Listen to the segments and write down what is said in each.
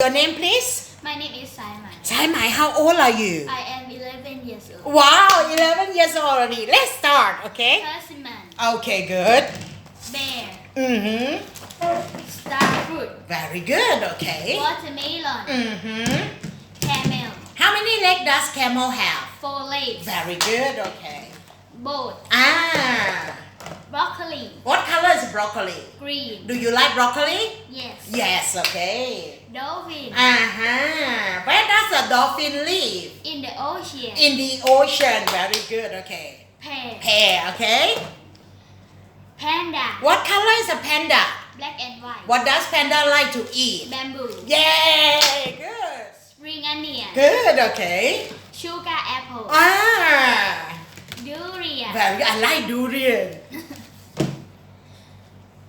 Your name, please? My name is Simon. Saimai, how old are you? I am 11 years old. Wow, 11 years old already. Let's start, okay? Persimmon, Okay, good. bear, Mm-hmm. star fruit, Very good, okay. watermelon, Mm-hmm. camel, How many legs does camel have? four legs, Very good, okay. boat, Ah, broccoli, What color is broccoli? Green. Do you like broccoli? Yes. Yes okay. Dolphin, Uh-huh. Where does a dolphin live? In the ocean. In the ocean. Very good okay. Pear, Pear okay. Panda, What color is a panda? Black and white. What does panda like to eat? Bamboo, Yay good. Spring onion, Good okay. Sugar apple, Ah. Durian, Very I like durian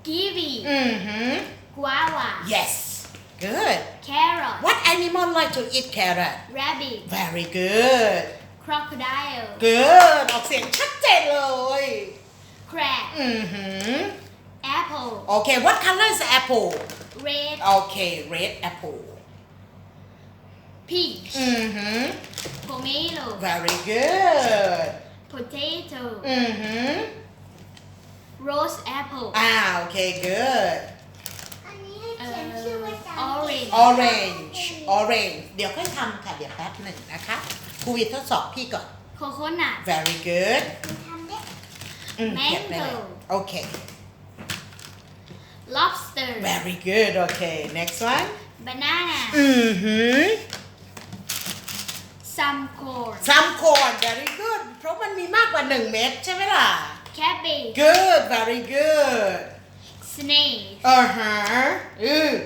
kiwi, Mm-hmm guava, Yes Good carrot, What animal like to eat carrot rabbit, Very good crocodile, Good ออกเสียงชัดเจนเลย crab, อือหือ apple, Okay what color is the apple red, Okay red apple peach, อือหือ tomato, Very good potato, อื อหือ rose apple, อ่า Okay good อันนี้ให้เขียนชื่อภาษาอังกฤษ Orange Orange เดี๋ยวค่อยทำค่ะ เดี๋ยวแป๊บหนึ่งนะคะครูวิทย์ทดสอบพี่ก่อน coconut, Very good ทำได้อืมเขียนไปเลย Mango Okay lobster, Very good Okay next one banana, อือหือ some corn, ซัมโคน very good เพราะมันมีมากกว่า 1 เม็ดใช่ไหมล่ะ Cabbage. Good, very good. Snake. Uh huh. Ooh.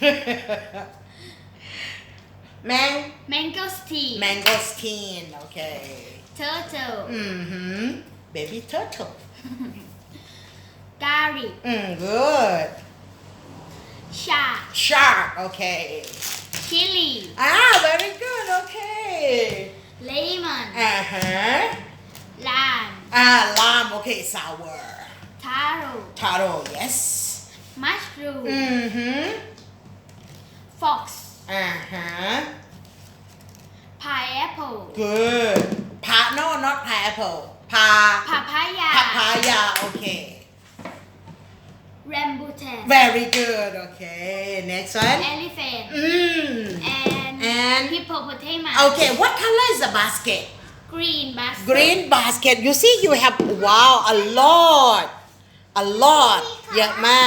Mang. Mangosteen. Mangosteen. Okay. Turtle. Mhm. Baby turtle. Gary. Mm, good. Shark. Shark. Okay. Chili. Ah, very good. Okay. Lemon. Uh huh. Lime. Ah, lime okay, sour. Taro. Taro, yes. Mushroom. Mm-hmm. Fox. Uh-huh. Pineapple. Good. Pa no, not pineapple. Pa papaya. Papaya, okay. Rambutan. Very good. Okay. Next one. Elephant. Mm. And, and hippopotamus. Okay, what color is the basket? Green basket. Green basket. You see, you have, wow, a lot. A lot. Yeah, man.